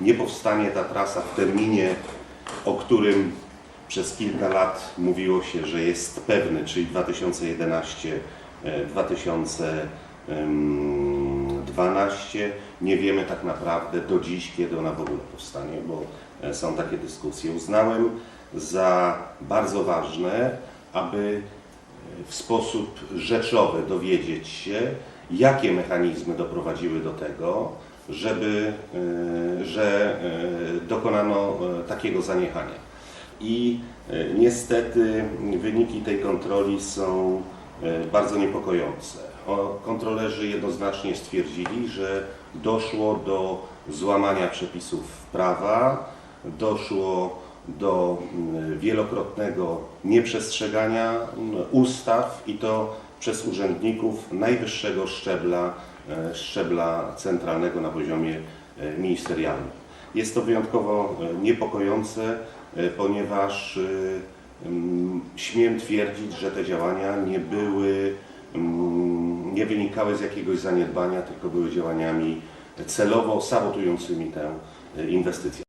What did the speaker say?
nie powstanie ta trasa w terminie, o którym przez kilka lat mówiło się, że jest pewny, czyli 2011 e, 2012. Nie wiemy tak naprawdę do dziś, kiedy ona w ogóle powstanie, bo e, są takie dyskusje. Uznałem za bardzo ważne, aby w sposób rzeczowy dowiedzieć się, jakie mechanizmy doprowadziły do tego, żeby, e, że e, dokonano e, takiego zaniechania. I niestety wyniki tej kontroli są bardzo niepokojące. Kontrolerzy jednoznacznie stwierdzili, że doszło do złamania przepisów prawa, doszło do mm, wielokrotnego nieprzestrzegania mm, ustaw i to przez urzędników najwyższego szczebla, szczebla centralnego na poziomie e, ministerialnym. Jest to wyjątkowo e, niepokojące, e, ponieważ e, mm, śmiem twierdzić, że te działania nie były, mm, nie wynikały z jakiegoś zaniedbania, tylko były działaniami celowo sabotującymi tę e, inwestycję.